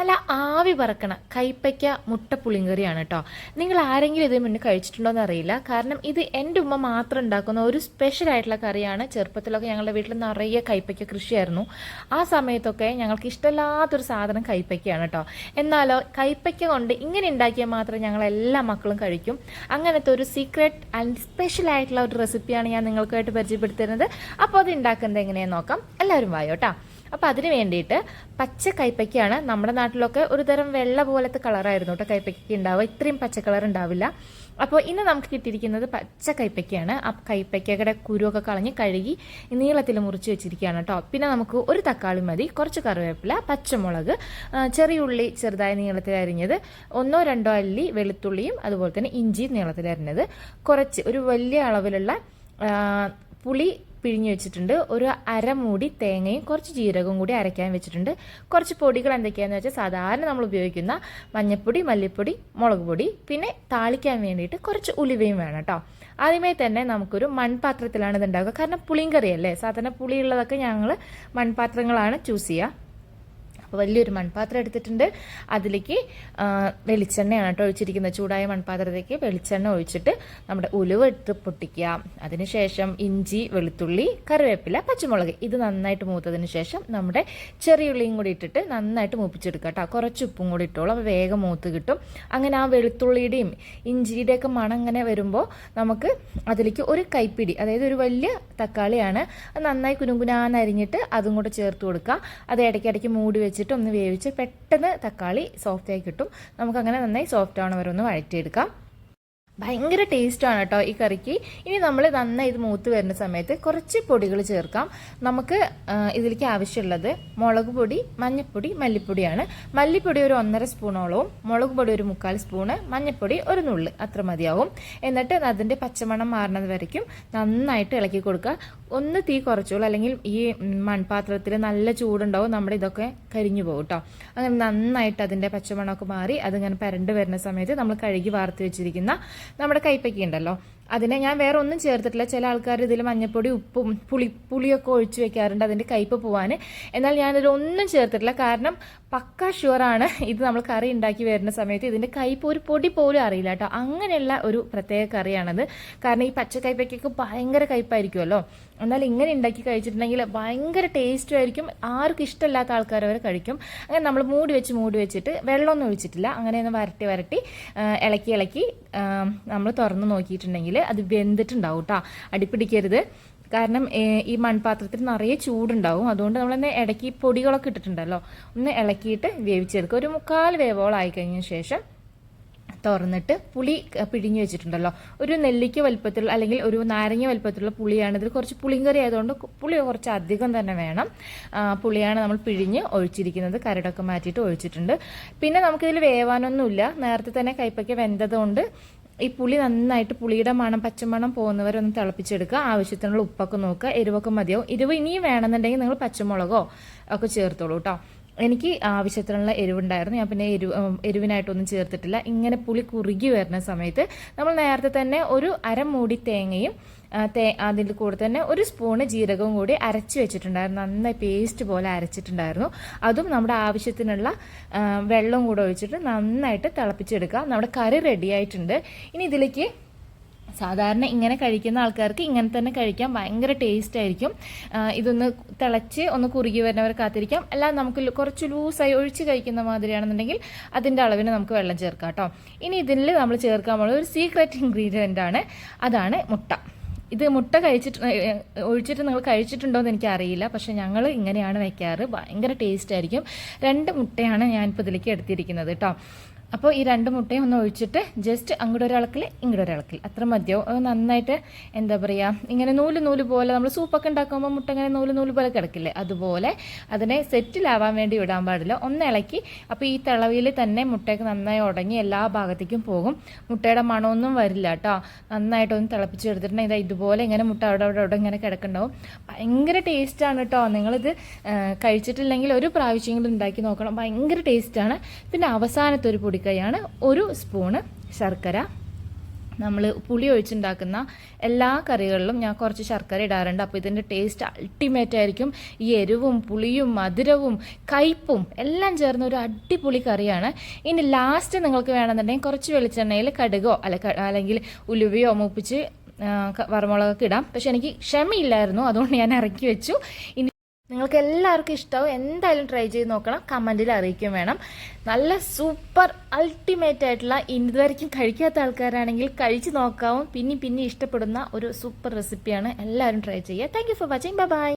നല്ല ആവി പറക്കണ കൈപ്പയ്ക്ക മുട്ട പുളിങ്കറിയാണ് കേട്ടോ നിങ്ങൾ ആരെങ്കിലും ഇതിന് മുന്നേ കഴിച്ചിട്ടുണ്ടോ എന്ന് അറിയില്ല കാരണം ഇത് എന്റെ ഉമ്മ മാത്രം ഉണ്ടാക്കുന്ന ഒരു സ്പെഷ്യൽ ആയിട്ടുള്ള കറിയാണ്. ചെറുപ്പത്തിലൊക്കെ ഞങ്ങളുടെ വീട്ടിൽ നിറയെ കൈപ്പയ്ക്ക കൃഷിയായിരുന്നു. ആ സമയത്തൊക്കെ ഞങ്ങൾക്ക് ഇഷ്ടമില്ലാത്തൊരു സാധനം കൈപ്പയ്ക്കയാണ് കേട്ടോ എന്നാലോ കൈപ്പയ്ക്ക കൊണ്ട് ഇങ്ങനെ ഉണ്ടാക്കിയാൽ മാത്രമേ ഞങ്ങൾ എല്ലാ മക്കളും കഴിക്കും. അങ്ങനത്തെ ഒരു സീക്രട്ട് ആൻഡ് സ്പെഷ്യൽ ആയിട്ടുള്ള ഒരു റെസിപ്പിയാണ് ഞാൻ നിങ്ങൾക്കായിട്ട് പരിചയപ്പെടുത്തുന്നത് അപ്പോൾ അത് ഉണ്ടാക്കുന്നത് എങ്ങനെയാണെന്ന് നോക്കാം. എല്ലാവരും വായോ കേട്ടോ അപ്പോൾ അതിന് വേണ്ടിയിട്ട് പച്ച കൈപ്പയ്ക്കാണ് നമ്മുടെ നാട്ടിലൊക്കെ ഒരു തരം വെള്ള പോലത്തെ കളറായിരുന്നു കേട്ടോ കൈപ്പയ്ക്ക് ഉണ്ടാവുക. ഇത്രയും പച്ച കളർ ഉണ്ടാവില്ല. അപ്പോൾ ഇന്ന് നമുക്ക് കിട്ടിയിരിക്കുന്നത് പച്ച കൈപ്പയ്ക്കാണ്. ആ കൈപ്പയ്ക്കയുടെ കുരുവൊക്കെ കളഞ്ഞ് കഴുകി നീളത്തിൽ മുറിച്ച് വെച്ചിരിക്കുകയാണ് കേട്ടോ. പിന്നെ നമുക്ക് ഒരു തക്കാളി മതി. കുറച്ച് കറിവേപ്പില പച്ചമുളക് ചെറിയ ഉള്ളി ചെറുതായി നീളത്തിൽ അരിഞ്ഞത് ഒന്നോ രണ്ടോ അല്ലി വെളുത്തുള്ളിയും അതുപോലെ തന്നെ ഇഞ്ചിയും നീളത്തിൽ അരിഞ്ഞത്. കുറച്ച് ഒരു വലിയ അളവിലുള്ള പുളി പിഴിഞ്ഞ് വെച്ചിട്ടുണ്ട്. ഒരു അരമൂടി തേങ്ങയും കുറച്ച് ജീരകവും കൂടി അരയ്ക്കാൻ വെച്ചിട്ടുണ്ട്. കുറച്ച് പൊടികൾ എന്തൊക്കെയാണെന്ന് വെച്ചാൽ സാധാരണ നമ്മൾ ഉപയോഗിക്കുന്ന മഞ്ഞൾപ്പൊടി മല്ലിപ്പൊടി മുളക് പൊടി പിന്നെ താളിക്കാൻ വേണ്ടിയിട്ട് കുറച്ച് ഉലുവയും വേണം കേട്ടോ. ആദ്യമേ തന്നെ നമുക്കൊരു മൺപാത്രത്തിലാണ് ഇത് ഉണ്ടാക്കുക. കാരണം പുളിങ്കറിയല്ലേ സാധാരണ പുളിയുള്ളതൊക്കെ ഞങ്ങൾ മൺപാത്രങ്ങളാണ് ചൂസ് ചെയ്യുക. അപ്പോൾ വലിയൊരു മൺപാത്രം എടുത്തിട്ടുണ്ട്. അതിലേക്ക് വെളിച്ചെണ്ണയാണ് കേട്ടോ ഒഴിച്ചിരിക്കുന്നത്. ചൂടായ മൺപാത്രത്തിലേക്ക് വെളിച്ചെണ്ണ ഒഴിച്ചിട്ട് നമ്മുടെ ഉലുവ ഇട്ട് പൊട്ടിക്കുക. അതിനുശേഷം ഇഞ്ചി വെളുത്തുള്ളി കറിവേപ്പില പച്ചമുളക്. ഇത് നന്നായിട്ട് മൂത്തതിന് ശേഷം നമ്മുടെ ചെറിയ ഉള്ളിയും കൂടി ഇട്ടിട്ട് നന്നായിട്ട് മൂപ്പിച്ചെടുക്കുക കേട്ടോ. കുറച്ച് ഉപ്പും കൂടി ഇട്ടോളൂ. അപ്പോൾ വേഗം മൂത്ത് കിട്ടും. അങ്ങനെ ആ വെളുത്തുള്ളിയുടെയും ഇഞ്ചിയുടെയൊക്കെ മണം അങ്ങനെ വരുമ്പോൾ നമുക്ക് അതിലേക്ക് ഒരു കൈപ്പിടി അതായത് ഒരു വലിയ തക്കാളിയാണ് അത് നന്നായി കുനുകുനാന്ന് അരിഞ്ഞിട്ട് അതും കൂടെ ചേർത്ത് കൊടുക്കുക. അത് ഇടയ്ക്കിടയ്ക്ക് മൂടി വെച്ചിട്ട് ഒന്ന് വേവിച്ച് പെട്ടെന്ന് തക്കാളി സോഫ്റ്റായി കിട്ടും. നമുക്കങ്ങനെ നന്നായി സോഫ്റ്റ് ആവണ വരെ ഒന്ന് വഴറ്റിയെടുക്കാം. ഭയങ്കര ടേസ്റ്റാണ് കേട്ടോ ഈ കറിക്ക്. ഇനി നമ്മൾ നന്നായി ഇത് മൂത്ത് വരുന്ന സമയത്ത് കുറച്ച് പൊടികൾ ചേർക്കാം. നമുക്ക് ഇതിലേക്ക് ആവശ്യമുള്ളത് മുളക് പൊടി മഞ്ഞൾപ്പൊടി മല്ലിപ്പൊടിയാണ്. മല്ലിപ്പൊടി ഒരു ഒന്നര സ്പൂണോളവും മുളക് പൊടി ഒരു മുക്കാൽ സ്പൂണ് മഞ്ഞൾപ്പൊടി ഒരു നുള്ള് അത്ര മതിയാവും. എന്നിട്ട് അതിന്റെ പച്ചമണം മാറുന്നത് വരയ്ക്കും. നന്നായിട്ട് ഇളക്കി കൊടുക്കുക. ഒന്ന് തീ കുറച്ചോളൂ. അല്ലെങ്കിൽ ഈ മൺപാത്രത്തിൽ നല്ല ചൂടുണ്ടാവും. നമ്മുടെ ഇതൊക്കെ കരിഞ്ഞു പോകും കേട്ടോ അങ്ങനെ നന്നായിട്ട് അതിന്റെ പച്ചമണമൊക്കെ മാറി അതിങ്ങനെ പരണ്ട് വരുന്ന സമയത്ത് നമ്മൾ കഴുകി വാർത്ത് വെച്ചിരിക്കുന്ന നമ്മുടെ കൈപ്പയ്ക്ക് ഉണ്ടല്ലോ. അതിനെ ഞാൻ വേറെ ഒന്നും ചേർത്തിട്ടില്ല. ചില ആൾക്കാർ ഇതിൽ മഞ്ഞപ്പൊടി ഉപ്പും പുളി പുളിയൊക്കെ ഒഴിച്ചു വെക്കാറുണ്ട് അതിന്റെ കയ്പ്പ് പോവാൻ എന്നാൽ ഞാനിതിൽ ഒന്നും ചേർത്തിട്ടില്ല. കാരണം പക്ക ഷുവറാണ് ഇത് നമ്മൾ കറി ഉണ്ടാക്കി വരുന്ന സമയത്ത് ഇതിന്റെ കൈപ്പ് ഒരു പൊടി പോലും അറിയില്ല കേട്ടോ അങ്ങനെയുള്ള ഒരു പ്രത്യേക കറിയാണത്. കാരണം ഈ പച്ച കയ്പ്പയ്ക്കൊക്കെ ഭയങ്കര കയ്പ്പായിരിക്കുമല്ലോ എന്നാൽ ഇങ്ങനെ ഉണ്ടാക്കി കഴിച്ചിട്ടുണ്ടെങ്കിൽ ഭയങ്കര ടേസ്റ്റും ആയിരിക്കും. ആർക്കും ഇഷ്ടമില്ലാത്ത ആൾക്കാർ വരെ കഴിക്കും. അങ്ങനെ നമ്മൾ മൂടി വെച്ച് മൂടി വെച്ചിട്ട് വെള്ളമൊന്നും ഒഴിച്ചിട്ടില്ല. അങ്ങനെ ഒന്ന് വരട്ടി വരട്ടി ഇളക്കി ഇളക്കി നമ്മൾ തുറന്ന് നോക്കിയിട്ടുണ്ടെങ്കിൽ അത് വെന്തിട്ടുണ്ടാവും കേട്ടോ അടിപ്പിടിക്കരുത് കാരണം ഈ മൺപാത്രത്തിൽ നിറയെ ചൂടുണ്ടാവും. അതുകൊണ്ട് നമ്മളൊന്ന് ഇടയ്ക്ക് പൊടികളൊക്കെ ഇട്ടിട്ടുണ്ടല്ലോ ഒന്ന് ഇളക്കിയിട്ട് വേവിച്ചെടുക്കുക. ഒരു മുക്കാൽ വേവോളായി കഴിഞ്ഞ ശേഷം തുറന്നിട്ട് പുളി പിഴിഞ്ഞു വെച്ചിട്ടുണ്ടല്ലോ. ഒരു നെല്ലിക്ക വലുപ്പത്തിലുള്ള അല്ലെങ്കിൽ ഒരു നാരങ്ങ വലുപ്പത്തിലുള്ള പുളിയാണ്. ഇതിൽ കുറച്ച് പുളിങ്കറി ആയതുകൊണ്ട് പുളി കുറച്ച് അധികം തന്നെ വേണം. പുളിയാണ് നമ്മൾ പിഴിഞ്ഞ് ഒഴിച്ചിരിക്കുന്നത്. കരടൊക്കെ മാറ്റിയിട്ട് ഒഴിച്ചിട്ടുണ്ട്. പിന്നെ നമുക്കിതിൽ വേവാനൊന്നുമില്ല. നേരത്തെ തന്നെ കൈപ്പൊക്കെ വെന്തതുകൊണ്ട് ഈ പുളി നന്നായിട്ട് പുളിയുടെ മണം പച്ചമണം പോകുന്നവരെ ഒന്ന് തിളപ്പിച്ചെടുക്കുക. ആവശ്യത്തിനുള്ള ഉപ്പൊക്കെ നോക്കുക. എരിവൊക്കെ മതിയാവും. എരിവ് ഇനിയും വേണമെന്നുണ്ടെങ്കിൽ നിങ്ങൾ പച്ചമുളകോ ഒക്കെ ചേർത്തോളൂ കേട്ടോ എനിക്ക് ആവശ്യത്തിനുള്ള എരിവുണ്ടായിരുന്നു. ഞാൻ പിന്നെ എരിവ് എരിവിനായിട്ടൊന്നും ചേർത്തിട്ടില്ല. ഇങ്ങനെ പുളി കുറുകി വരുന്ന സമയത്ത് നമ്മൾ നേരത്തെ തന്നെ ഒരു അരമൂടി തേങ്ങയും തേ അതിന്റെ കൂടെ തന്നെ ഒരു സ്പൂണ് ജീരകവും കൂടി അരച്ച് വെച്ചിട്ടുണ്ടായിരുന്നു. നന്നായി പേസ്റ്റ് പോലെ അരച്ചിട്ടുണ്ടായിരുന്നു. അതും നമ്മുടെ ആവശ്യത്തിനുള്ള വെള്ളവും കൂടെ ഒഴിച്ചിട്ട് നന്നായിട്ട് തിളപ്പിച്ചെടുക്കുക. നമ്മുടെ കറി റെഡിയായിട്ടുണ്ട് ഇനി ഇതിലേക്ക് സാധാരണ ഇങ്ങനെ കഴിക്കുന്ന ആൾക്കാർക്ക് ഇങ്ങനെ തന്നെ കഴിക്കാം. ഭയങ്കര ടേസ്റ്റ് ആയിരിക്കും. ഇതൊന്ന് തിളച്ച് ഒന്ന് കുറുകി വരുന്നവർ കാത്തിരിക്കാം. അല്ല നമുക്ക് കുറച്ച് ലൂസായി ഒഴിച്ച് കഴിക്കുന്ന മാതിരിയാണെന്നുണ്ടെങ്കിൽ അതിന്റെ അളവിന് നമുക്ക് വെള്ളം ചേർക്കാം കേട്ടോ. ഇനി ഇതിൽ നമ്മൾ ചേർക്കാൻ ഒരു സീക്രട്ട് ഇൻഗ്രീഡിയന്റ് ആണ്. അതാണ് മുട്ട. ഇത് മുട്ട കഴിച്ചിട്ട് ഒഴിച്ചിട്ട് നിങ്ങൾ കഴിച്ചിട്ടുണ്ടോ എന്ന് എനിക്കറിയില്ല പക്ഷേ ഞങ്ങൾ ഇങ്ങനെയാണ് വയ്ക്കാറ് ഭയങ്കര ടേസ്റ്റ് ആയിരിക്കും. രണ്ട് മുട്ടയാണ് ഞാനിപ്പോൾ ഇതിലേക്ക് എടുത്തിരിക്കുന്നത് കേട്ടോ. അപ്പോൾ ഈ രണ്ട് മുട്ടയും ഒന്ന് ഒഴിച്ചിട്ട് ജസ്റ്റ് അങ്ങോട്ട് ഒരിളക്കിൽ ഇങ്ങോട്ട് ഒരിളക്കിൽ അത്ര മതിയാവും അത് നന്നായിട്ട് എന്താ പറയുക ഇങ്ങനെ നൂൽ നൂൽ പോലെ നമ്മൾ സൂപ്പൊക്കെ ഉണ്ടാക്കുമ്പോൾ മുട്ട ഇങ്ങനെ നൂൽ നൂൽ പോലെ കിടക്കില്ലേ? അതുപോലെ അതിനെ സെറ്റിലാവാൻ വേണ്ടി വിടാൻ പാടില്ല. ഒന്ന് ഇളക്കി അപ്പോൾ ഈ തിളവിയിൽ തന്നെ മുട്ടയൊക്കെ നന്നായി ഉടങ്ങി എല്ലാ ഭാഗത്തേക്കും പോകും. മുട്ടയുടെ മണമൊന്നും വരില്ല കേട്ടോ. നന്നായിട്ടൊന്ന് തിളപ്പിച്ചെടുത്തിട്ടുണ്ടെങ്കിൽ ഇതാ ഇതുപോലെ ഇങ്ങനെ മുട്ട അവിടെ അവിടെ അവിടെ ഇങ്ങനെ കിടക്കുന്നുണ്ടാവും. ഭയങ്കര ടേസ്റ്റാണ് കേട്ടോ. നിങ്ങളിത് കഴിച്ചിട്ടില്ലെങ്കിൽ ഒരു പ്രാവശ്യമെങ്കിലും ഉണ്ടാക്കി നോക്കണം. ഭയങ്കര ടേസ്റ്റാണ് പിന്നെ അവസാനത്തെ ഒരു പൊടിക്കൈയാണ് ഒരു സ്പൂണ് ശർക്കര. നമ്മൾ പുളി ഒഴിച്ചുണ്ടാക്കുന്ന എല്ലാ കറികളിലും ഞാൻ കുറച്ച് ശർക്കര ഇടാറുണ്ട്. അപ്പോൾ ഇതിന്റെ ടേസ്റ്റ് അൾട്ടിമേറ്റ് ആയിരിക്കും. ഈ എരിവും പുളിയും മധുരവും കയ്പും എല്ലാം ചേർന്ന ഒരു അടിപൊളി കറിയാണ്. ഇനി ലാസ്റ്റ് നിങ്ങൾക്ക് വേണമെന്നുണ്ടെങ്കിൽ കുറച്ച് വെളിച്ചെണ്ണയിൽ കടുകോ അല്ല അല്ലെങ്കിൽ ഉലുവയോ മൂപ്പിച്ച് വറമുളകൊക്കെ ഇടാം. പക്ഷെ എനിക്ക് ക്ഷമയില്ലായിരുന്നു അതുകൊണ്ട് ഞാൻ ഇറക്കി വെച്ചു. ഇനി നിങ്ങൾക്ക് എല്ലാവർക്കും ഇഷ്ടമാവും എന്തായാലും ട്രൈ ചെയ്ത് നോക്കണം. കമന്റിൽ അറിയിക്കും വേണം. നല്ല സൂപ്പർ അൾട്ടിമേറ്റ് ആയിട്ടുള്ള ഇതുവരെയ്ക്കും കഴിക്കാത്ത ആൾക്കാരാണെങ്കിൽ കഴിച്ച് നോക്കാവും. പിന്നെ പിന്നെ ഇഷ്ടപ്പെടുന്ന ഒരു സൂപ്പർ റെസിപ്പിയാണ് എല്ലാവരും ട്രൈ ചെയ്യുക. Thank for watching bye bye